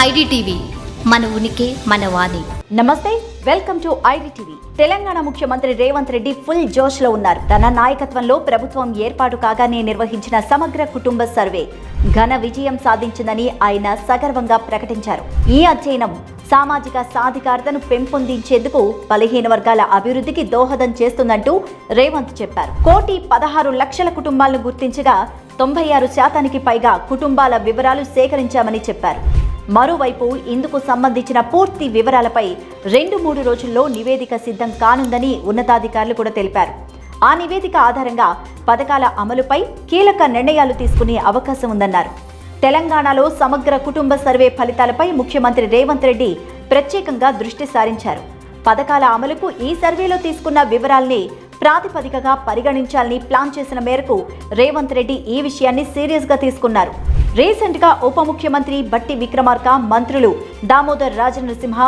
IDTV మన ఉనికి మన వాణి. నమస్తే వెల్కమ్ టు ఐడిటీవీ. తెలంగాణ ముఖ్యమంత్రి రేవంత్ రెడ్డి ఫుల్ జోష్లో ఉన్నారు. తన నాయకత్వంలో ప్రభుత్వం ఏర్పాటు కాగానే నిర్వహించిన సమగ్ర కుటుంబ సర్వే ఘన విజయం సాధించిందని ఆయన సగర్వంగా ప్రకటించారు. ఈ అధ్యయనం సామాజిక సాధికారతను పెంపొందించేందుకు బలహీన వర్గాల అభివృద్ధికి దోహదం చేస్తుందంటూ రేవంత్ చెప్పారు. కోటి పదహారు లక్షల కుటుంబాలను గుర్తించగా తొంభై ఆరు శాతానికి పైగా కుటుంబాల వివరాలు సేకరించామని చెప్పారు. మరోవైపు ఇందుకు సంబంధించిన పూర్తి వివరాలపై రెండు మూడు రోజుల్లో నివేదిక సిద్ధం కానుందని ఉన్నతాధికారులు కూడా తెలిపారు. ఆ నివేదిక ఆధారంగా పథకాల అమలుపై కీలక నిర్ణయాలు తీసుకునే అవకాశం ఉందన్నారు. తెలంగాణలో సమగ్ర కుటుంబ సర్వే ఫలితాలపై ముఖ్యమంత్రి రేవంత్ రెడ్డి ప్రత్యేకంగా దృష్టి సారించారు. పథకాల అమలుకు ఈ సర్వేలో తీసుకున్న వివరాల్ని ప్రాతిపదికగా పరిగణించాలని ప్లాన్ చేసిన మేరకు రేవంత్ రెడ్డి ఈ విషయాన్ని సీరియస్గా తీసుకున్నారు. రీసెంట్గా ఉప ముఖ్యమంత్రి బట్టి విక్రమార్క మంత్రులు దామోదర్ రాజనరసింహ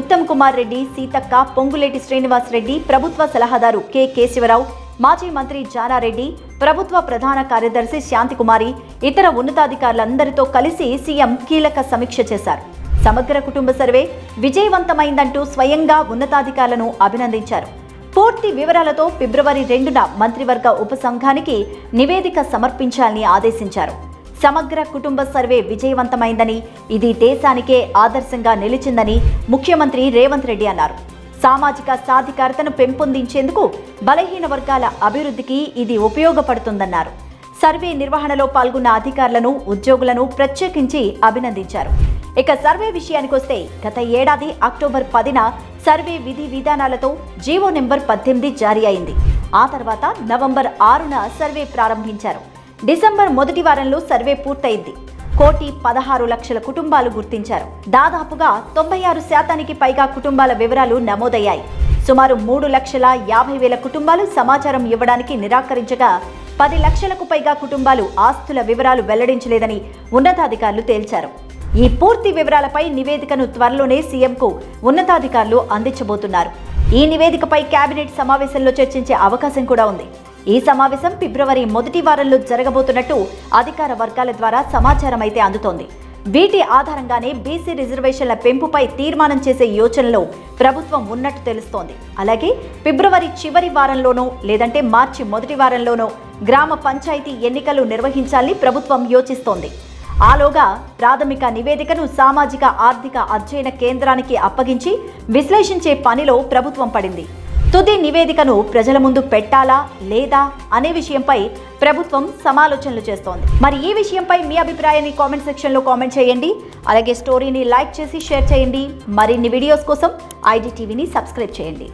ఉత్తమ్ కుమార్ రెడ్డి సీతక్క పొంగులేటి శ్రీనివాస్ రెడ్డి ప్రభుత్వ సలహాదారు కె. కేశవరావు మాజీ మంత్రి జానారెడ్డి ప్రభుత్వ ప్రధాన కార్యదర్శి శాంతికుమారి ఇతర ఉన్నతాధికారులందరితో కలిసి సీఎం కీలక సమీక్ష చేశారు. సమగ్ర కుటుంబ సర్వే విజయవంతమైందంటూ స్వయంగా ఉన్నతాధికారులను అభినందించారు. పూర్తి వివరాలతో ఫిబ్రవరి రెండున మంత్రివర్గ ఉపసంఘానికి నివేదిక సమర్పించాలని ఆదేశించారు. సమగ్ర కుటుంబ సర్వే విజయవంతమైందని ఇది దేశానికే ఆదర్శంగా నిలిచిందని ముఖ్యమంత్రి రేవంత్ రెడ్డి అన్నారు. సామాజిక సాధికారతను పెంపొందించేందుకు బలహీన వర్గాల అభివృద్ధికి ఇది ఉపయోగపడుతుందన్నారు. సర్వే నిర్వహణలో పాల్గొన్న అధికారులను ఉద్యోగులను ప్రత్యేకించి అభినందించారు. ఇక సర్వే విషయానికొస్తే గత ఏడాది అక్టోబర్ పదిన సర్వే విధి విధానాలతో జీవో నెంబర్ పద్దెనిమిది జారీ అయింది. ఆ తర్వాత నవంబర్ ఆరున సర్వే ప్రారంభించారు. డిసెంబర్ మొదటి వారంలో సర్వే పూర్తయింది. కోటి పదహారు లక్షల కుటుంబాలు గుర్తించారు. దాదాపుగా తొంభై ఆరు శాతానికి పైగా కుటుంబాల వివరాలు నమోదయ్యాయి. సుమారు మూడు లక్షల యాభై వేల కుటుంబాలు సమాచారం ఇవ్వడానికి నిరాకరించగా పది లక్షలకు పైగా కుటుంబాలు ఆస్తుల వివరాలు వెల్లడించలేదని ఉన్నతాధికారులు తేల్చారు. ఈ పూర్తి వివరాలపై నివేదికను త్వరలోనే సీఎంకు ఉన్నతాధికారులు అందించబోతున్నారు. ఈ నివేదికపై కేబినెట్ సమావేశంలో చర్చించే అవకాశం కూడా ఉంది. ఈ సమావేశం ఫిబ్రవరి మొదటి వారంలో జరగబోతున్నట్టు అధికార వర్గాల ద్వారా సమాచారం అయితే అందుతోంది. వీటి ఆధారంగానే బీసీ రిజర్వేషన్ల పెంపుపై తీర్మానం చేసే యోచనలో ప్రభుత్వం ఉన్నట్టు తెలుస్తోంది. అలాగే ఫిబ్రవరి చివరి వారంలోనో లేదంటే మార్చి మొదటి వారంలోనో గ్రామ పంచాయతీ ఎన్నికలు నిర్వహించాలని ప్రభుత్వం యోచిస్తోంది. ఆలోగా ప్రాథమిక నివేదికను సామాజిక ఆర్థిక అధ్యయన కేంద్రానికి అప్పగించి విశ్లేషించే పనిలో ప్రభుత్వం పడింది. తుది నివేదికను ప్రజల ముందు పెట్టాలా లేదా అనే విషయంపై ప్రభుత్వం సమాలోచనలు చేస్తోంది. మరి ఈ విషయంపై మీ అభిప్రాయాన్ని కామెంట్ సెక్షన్లో కామెంట్ చేయండి. అలాగే స్టోరీని లైక్ చేసి షేర్ చేయండి. మరిన్ని వీడియోస్ కోసం ఐడి టీవీని సబ్స్క్రైబ్ చేయండి.